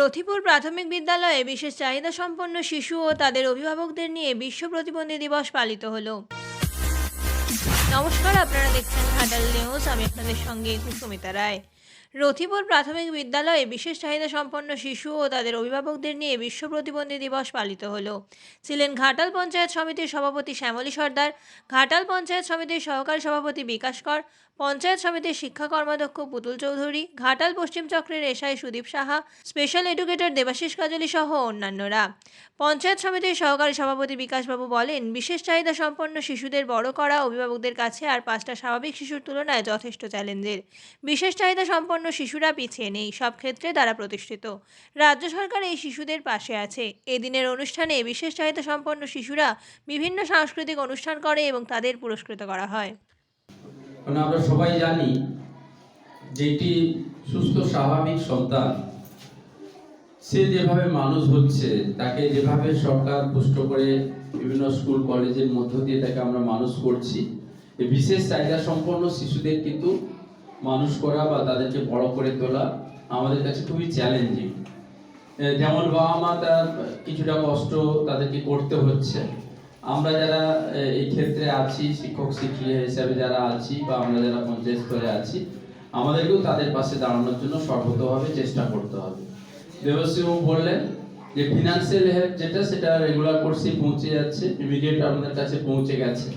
রথিপুর প্রাথমিক বিদ্যালয়ে বিশেষ চাহিদা সম্পন্ন শিশু ও তাদের অভিভাবকদের নিয়ে বিশ্ব প্রতিবন্ধী দিবস পালিত হলো। নমস্কার, আপনারা দেখছেন ঘাটাল নিউজ। আমি আপনাদের সঙ্গে সুমিতা রায়। রথিপুর প্রাথমিক বিদ্যালয়ে বিশেষ চাহিদা সম্পন্ন শিশু ও তাদের অভিভাবকদের নিয়ে বিশ্ব প্রতিবন্ধী দিবস পালিত হলো। ছিলেন ঘাটাল পঞ্চায়েত সমিতির সভাপতি শ্যামলী সর্দার, ঘাটাল পঞ্চায়েত সমিতির সহকারী সভাপতি বিকাশ কর, পঞ্চায়েত সমিতির শিক্ষা কর্মাধ্যক্ষ পুতুল চৌধুরী, ঘাটাল পশ্চিম চক্রের SI Sudip Saha, special educator Debashis Kajli সহ অন্যান্যরা। পঞ্চায়েত সমিতির সহকারী সভাপতি বিকাশবাবু বলেন, বিশেষ চাহিদা সম্পন্ন শিশুদের বড় করা অভিভাবকদের কাছে আর পাঁচটা স্বাভাবিক শিশুর তুলনায় যথেষ্ট চ্যালেঞ্জের। বিশেষ চাহিদা সম্পন্ন শিশুরা পিছিয়ে নেই, সব ক্ষেত্রে তারা প্রতিষ্ঠিত। রাজ্য সরকার এই শিশুদের পাশে আছে। এদিনের অনুষ্ঠানে বিশেষ চাহিদা সম্পন্ন শিশুরা বিভিন্ন সাংস্কৃতিক অনুষ্ঠান করে এবং তাদের পুরস্কৃত করা হয়। মানে আমরা সবাই জানি যেটি সুস্থ, স্বাভাবিক সন্তান, সে যেভাবে মানুষ হচ্ছে, তাকে যেভাবে সরকার পুষ্ট করে বিভিন্ন স্কুল, কলেজের মধ্য দিয়ে তাকে আমরা মানুষ করছি বিশেষ চাহিদা সম্পন্ন শিশুদের কিন্তু মানুষ করা বা তাদেরকে বড় করে তোলা আমাদের কাছে খুবই চ্যালেঞ্জিং যেমন বাবা মা তার কিছুটা কষ্ট তাদেরকে করতে হচ্ছে। আমরা যারা এই ক্ষেত্রে আছি, শিক্ষক, শিক্ষিকা হিসাবে যারা আছি বা আমরা যারা পঞ্চায়েত স্তরে আছি, আমাদেরকেও তাদের পাশে দাঁড়ানোর জন্য সর্বতভাবে চেষ্টা করতে হবে। দেবশ্রীবাবু বললেন যে ফিনান্সিয়াল হেল্প যেটা, সেটা রেগুলার কোর্সে পৌঁছে যাচ্ছে ইমিডিয়েট আমাদের কাছে পৌঁছে গেছে।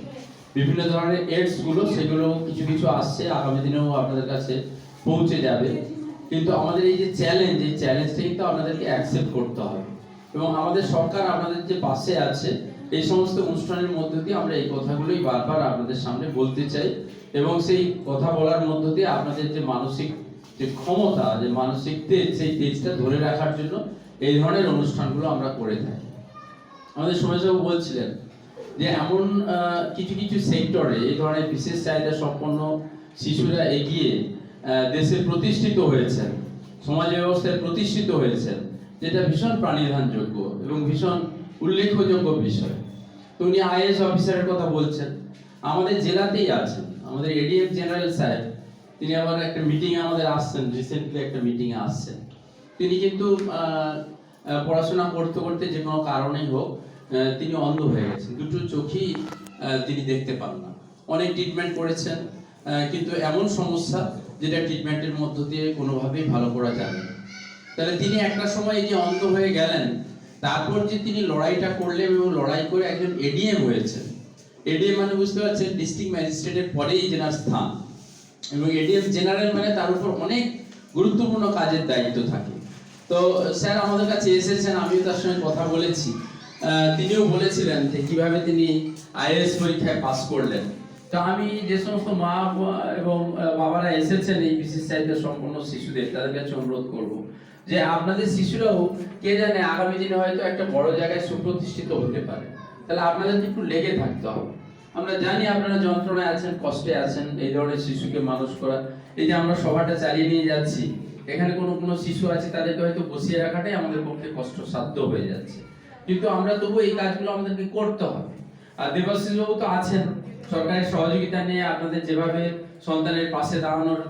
বিভিন্ন ধরনের এডসগুলো, সেগুলো কিছু কিছু আসছে, আগামী দিনেও আপনাদের কাছে পৌঁছে যাবে। কিন্তু আমাদের এই যে চ্যালেঞ্জ এই চ্যালেঞ্জটা কিন্তু আপনাদেরকে অ্যাকসেপ্ট করতে হবে। এবং আমাদের সরকার আপনাদের যে পাশে আছে, এই সমস্ত অনুষ্ঠানের মধ্য দিয়ে আমরা এই কথাগুলোই বারবার আপনাদের সামনে বলতে চাই। এবং সেই কথা বলার মধ্য দিয়ে আপনাদের যে মানসিক যে ক্ষমতা, যে মানসিক তেজ, সেই তেজটা ধরে রাখার জন্য এই ধরনের অনুষ্ঠানগুলো আমরা করে থাকি। আমাদের সমাজবাবু বলছিলেন যে এমন কিছু কিছু সেক্টরে এই ধরনের বিশেষ চাহিদা সম্পন্ন শিশুরা এগিয়ে দেশে প্রতিষ্ঠিত হয়েছেন, সমাজ ব্যবস্থায় প্রতিষ্ঠিত হয়েছেন, যেটা ভীষণ প্রাণীধানযোগ্য এবং ভীষণ উল্লেখযোগ্য বিষয়। তো উনি আইএস অফিসারের কথা বলছেন। আমাদের জেলাতেই আছেন, আমাদের এডিএফ জেনারেল সাহেব তিনি আবার একটা মিটিং আমাদের আসছেন রিসেন্টলি একটা মিটিং আসছেন। তিনি কিন্তু পড়াশোনা করতে করতে যে কোনো কারণেই হোক তিনি অন্ধ হয়ে গেছেন। দুটো চোখই তিনি দেখতে পান না। অনেক ট্রিটমেন্ট করেছেন কিন্তু এমন সমস্যা যেটা ট্রিটমেন্টের মধ্য দিয়ে কোনোভাবেই ভালো করা যাবে না। তাহলে তিনি একটা সময় এই যে অন্ধ হয়ে গেলেন, তারপর যে তিনি লড়াইটা করলেন এবং লড়াই করে একজন এডিএম হয়েছেন। এডিএম মানে বুঝতে পারছেন ডিস্ট্রিক্ট ম্যাজিস্ট্রেটের পরেই যেনার স্থান। এবং এডিএম জেনারেল মানে তার উপর অনেক গুরুত্বপূর্ণ কাজের দায়িত্ব থাকে। তো স্যার আমাদের কাছে এসেছেন, আমিও তার সঙ্গে কথা বলেছি। তিনিও বলেছিলেন যে কীভাবে তিনি আইএস পরীক্ষায় পাস করলেন। তো আমি যে সমস্ত মা এবং বাবারা এসেছেন এই বিশেষ চাহিদা সম্পন্ন শিশুদের, তাদের কাছে অনুরোধ করব যে আপনাদের শিশুরাও, কে জানে আগামী দিনে হয়তো একটা বড় জায়গায় সুপ্রতিষ্ঠিত হতে পারে। তাহলে আপনাদের একটু লেগে থাকতে হবে। আমরা জানি আপনারা যন্ত্রণায় আছেন, কষ্টে আছেন, এই ধরনের শিশুকে মানুষ করা, এই যে আমরা সভাটা চালিয়ে নিয়ে যাচ্ছি, এখানে কোনো কোনো শিশু আছে তাদেরকে হয়তো বসিয়ে রাখাটাই আমাদের পক্ষে কষ্টসাধ্য হয়ে যাচ্ছে। কিন্তু আমরা তবু এই কাজগুলো আমাদেরকে করতে হবে। আর দেবাশিস বাবু তো আছেন। সরকারের সহযোগিতা নিয়ে আপনাদের যেভাবে সন্তানের পাশে দাঁড়ানোর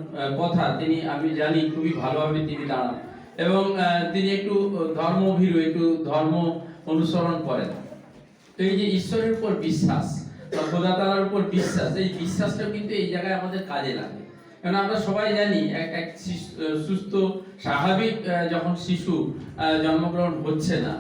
কথা, তিনি, আমি জানি, খুবই ভালোভাবে তিনি দাঁড়ান। এবং তিনি একটু ধর্মভীরু, একটু ধর্ম অনুসরণ করেন। তো এই যে ঈশ্বরের উপর বিশ্বাস, বা উপর বিশ্বাস, এই বিশ্বাসটা কিন্তু এই জায়গায় আমাদের কাজে লাগে। কারণ আমরা সবাই জানি, এক এক সুস্থ, স্বাভাবিক যখন শিশু জন্মগ্রহণ হচ্ছে না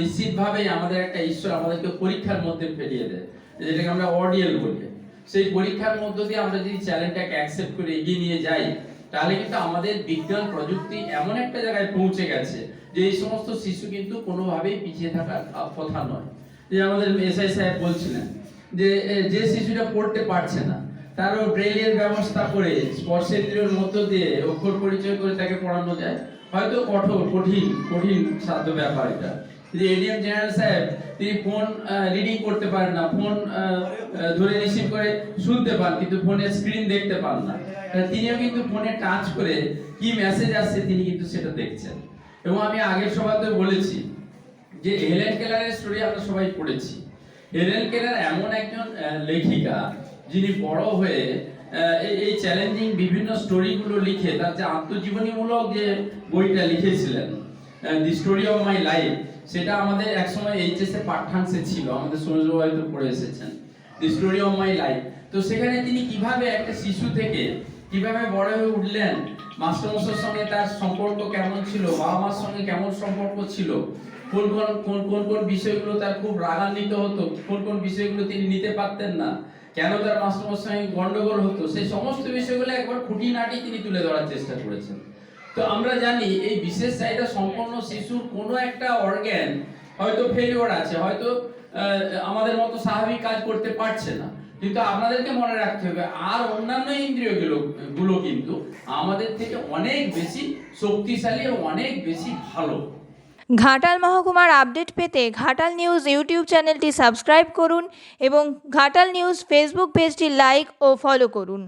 নিশ্চিতভাবেই আমাদের একটা ঈশ্বর আমাদেরকে পরীক্ষার মধ্যে ফেলিয়ে দেয়। যেটাকে আমরা অডিয়েল বলি। সেই পরীক্ষার মধ্য দিয়ে আমরা যদি চ্যালেঞ্জটাকে অ্যাকসেপ্ট করে এগিয়ে নিয়ে যাই, তাহলে কিন্তু আমাদের বিজ্ঞান, প্রযুক্তি এমন একটা জায়গায় পৌঁছে গেছে যে এই সমস্ত শিশু কিন্তু কোনোভাবেই পিছিয়ে থাকার কথা নয়। যে আমাদের এসআই সাহেব বলছিলেন যে যে শিশুটা পড়তে পারছে না, তারও ব্রেইলের ব্যবস্থা করে স্পর্শেন্দ্রিয়র মধ্য দিয়ে অক্ষর পরিচয় করে তাকে পড়ানো যায়। হয়তো কঠোর, কঠিন কঠিন সাধ্য ব্যাপার এটা। যে এডিএম জেনারেল সাহেব, তিনি ফোন রিডিং করতে পারেন না, ফোন ধরে রিসিভ করে শুনতে পান, কিন্তু ফোনের স্ক্রিন দেখতে পান না। তিনিও কিন্তু ফোনে টাচ করে কি মেসেজ আসছে তিনি কিন্তু সেটা দেখছেন। এবং আমি আগের সভাতে বলেছি যে হেলেন কেলারের স্টোরি আমরা সবাই পড়েছি। হেলেন কেলার এমন একজন লেখিকা যিনি বড় হয়ে এই- চ্যালেঞ্জিং বিভিন্ন স্টোরিগুলো লিখে তার যে আত্মজীবনীমূলক যে বইটা লিখেছিলেন the story of my life সেটা আমাদের একসময় এইচএসএ পাঠ্যাংশে ছিল, আমাদের সূর্য হয়তো পড়ে এসেছেন স্টোরি অফ মাই লাইফ তো সেখানে তিনি কীভাবে একটা শিশু থেকে কীভাবে বড় হয়ে উঠলেন, মাস্টারমশাইয়ের সঙ্গে তার সম্পর্ক কেমন ছিল বাবা মার সঙ্গে কেমন সম্পর্ক ছিল, কোন কোন কোন কোন বিষয়গুলো তার খুব রাগান্বিত হতো, কোন কোন বিষয়গুলো তিনি নিতে পারতেন না, কেন তার মাস্টারমশাইয়ের সঙ্গে গন্ডগোল হতো, সেই সমস্ত বিষয়গুলো একবার খুঁটিনাটি তিনি তুলে ধরার চেষ্টা করেছেন। তো আমরা জানি এই বিশেষ চাহিদা সম্পন্ন শিশুর কোনো একটা অর্গ্যান হয়তো ফেলিওর আছে, হয়তো আমাদের মতো স্বাভাবিক কাজ করতে পারছে না। কিন্তু আপনাদেরকে মনে রাখতে হবে, আর অন্যান্য ইন্দ্রিয়গুলো গুলো কিন্তু আমাদের থেকে অনেক বেশি শক্তিশালী ও অনেক বেশি ভালো। ঘাটাল মহকুমার আপডেট পেতে ঘাটাল নিউজ ইউটিউব চ্যানেলটি সাবস্ক্রাইব করুন এবং ঘাটাল নিউজ ফেসবুক পেজটি লাইক ও ফলো করুন।